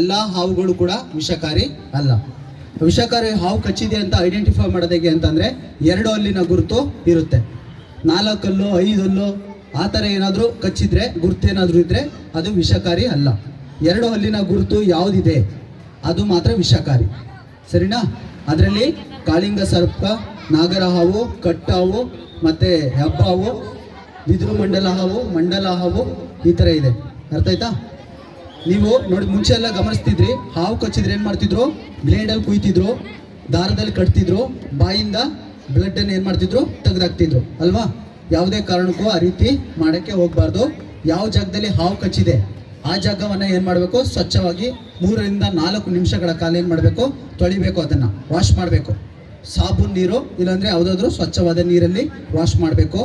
ಎಲ್ಲ ಹಾವುಗಳು ಕೂಡ ವಿಷಕಾರಿ ಅಲ್ಲ. ವಿಷಕಾರಿ ಹಾವು ಕಚ್ಚಿದೆ ಅಂತ ಐಡೆಂಟಿಫೈ ಮಾಡೋದಕ್ಕೆ ಅಂತಂದ್ರೆ ಎರಡು ಹಲ್ಲಿನ ಗುರುತು ಇರುತ್ತೆ. ನಾಲ್ಕಲ್ಲು, ಐದಲ್ಲು, ಆ ಥರ ಏನಾದರೂ ಕಚ್ಚಿದ್ರೆ, ಗುರುತು ಏನಾದರೂ ಇದ್ರೆ ಅದು ವಿಷಕಾರಿ ಅಲ್ಲ. ಎರಡು ಹಲ್ಲಿನ ಗುರುತು ಯಾವುದಿದೆ? ಅದು ಮಾತ್ರ ವಿಷಕಾರಿ. ಸರಿನಾ? ಅದರಲ್ಲಿ ಕಾಳಿಂಗ ಸರ್ಪ, ನಾಗರ ಹಾವು, ಕಟ್ಟ ಹಾವು, ಮತ್ತೆ ಹೆಬ್ಬ ಹಾವು ಬಿದಿರು ಮಂಡಲ ಹಾವು ಮಂಡಲ ಹಾವು ಈ ಥರ ಇದೆ. ಅರ್ಥ ಆಯ್ತಾ? ನೀವು ನೋಡಿ, ಮುಂಚೆ ಎಲ್ಲ ಗಮನಿಸ್ತಿದ್ರಿ. ಹಾವು ಕಚ್ಚಿದ್ರೆ ಏನು ಮಾಡ್ತಿದ್ರು? ಬ್ಲೇಡಲ್ಲಿ ಕುಯ್ತಿದ್ರು. ದಾರದಲ್ಲಿ ಕಟ್ತಿದ್ರು. ಬಾಯಿಂದ ಬ್ಲಡ್ ಅನ್ನು ಏನು ಮಾಡ್ತಿದ್ರು? ತೆಗೆದಾಕ್ತಿದ್ರು. ಅಲ್ವಾ? ಯಾವುದೇ ಕಾರಣಕ್ಕೂ ಆ ರೀತಿ ಮಾಡೋಕ್ಕೆ ಹೋಗಬಾರ್ದು. ಯಾವ ಜಾಗದಲ್ಲಿ ಹಾವು ಕಚ್ಚಿದೆ, ಆ ಜಾಗವನ್ನು ಏನು ಮಾಡಬೇಕು? ಸ್ವಚ್ಛವಾಗಿ ಮೂರರಿಂದ ನಾಲ್ಕು ನಿಮಿಷಗಳ ಕಾಲ ಏನು ಮಾಡಬೇಕು? ತೊಳಿಬೇಕು ಅದನ್ನು. ವಾಶ್ ಮಾಡಬೇಕು. ಸಾಬೂನ್ ನೀರು, ಇಲ್ಲಾಂದರೆ ಯಾವುದಾದ್ರೂ ಸ್ವಚ್ಛವಾದ ನೀರಲ್ಲಿ ವಾಶ್ ಮಾಡಬೇಕು.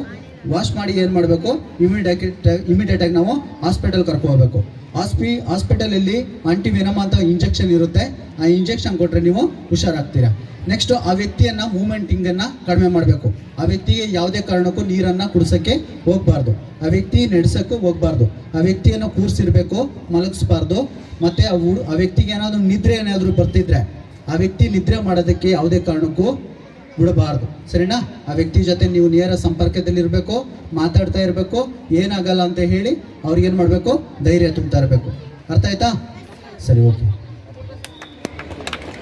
ವಾಶ್ ಮಾಡಿ ಏನು ಮಾಡಬೇಕು? ಇಮಿಡಿಯೇಟ್ ಇಮಿಡಿಯೇಟಾಗಿ ನಾವು ಹಾಸ್ಪಿಟಲ್ ಕರ್ಕೊಬೇಕು ಹಾಸ್ಪಿ ಹಾಸ್ಪಿಟಲಲ್ಲಿ ವಿನಮ ಅಂತ ಇಂಜೆಕ್ಷನ್ ಇರುತ್ತೆ. ಆ ಇಂಜೆಕ್ಷನ್ ಕೊಟ್ಟರೆ ನೀವು ಹುಷಾರಾಗ್ತೀರಾ. ನೆಕ್ಸ್ಟ್ ಆ ವ್ಯಕ್ತಿಯನ್ನ ಮೂಮೆಂಟಿಂಗನ್ನು ಕಡಿಮೆ ಮಾಡಬೇಕು. ಆ ವ್ಯಕ್ತಿಗೆ ಯಾವುದೇ ಕಾರಣಕ್ಕೂ ನೀರನ್ನು ಕುಡಿಸೋಕ್ಕೆ ಹೋಗಬಾರ್ದು. ಆ ವ್ಯಕ್ತಿ ನಡೆಸೋಕ್ಕೂ ಹೋಗಬಾರ್ದು. ಆ ವ್ಯಕ್ತಿಯನ್ನು ಕೂರಿಸಿರ್ಬೇಕು, ಮಲಗಿಸ್ಬಾರ್ದು. ಮತ್ತು ಆ ವ್ಯಕ್ತಿಗೆ ಏನಾದರೂ ನಿದ್ರೆ ಏನಾದರೂ ಬರ್ತಿದ್ರೆ, ಆ ವ್ಯಕ್ತಿ ನಿದ್ರೆ ಮಾಡೋದಕ್ಕೆ ಯಾವುದೇ ಕಾರಣಕ್ಕೂ ಬಿಡಬಾರ್ದು. ಸರಿನಾ? ಆ ವ್ಯಕ್ತಿ ಜೊತೆ ನೀವು ನೇರ ಸಂಪರ್ಕದಲ್ಲಿ ಇರಬೇಕು ಮಾತಾಡ್ತಾ ಇರಬೇಕು, ಏನಾಗಲ್ಲ ಅಂತ ಹೇಳಿ ಅವ್ರಿಗೇನು ಮಾಡಬೇಕು? ಧೈರ್ಯ ತುಂಬ್ತಾ ಇರಬೇಕು. ಅರ್ಥ ಆಯ್ತಾ? ಸರಿ, ಓಕೆ.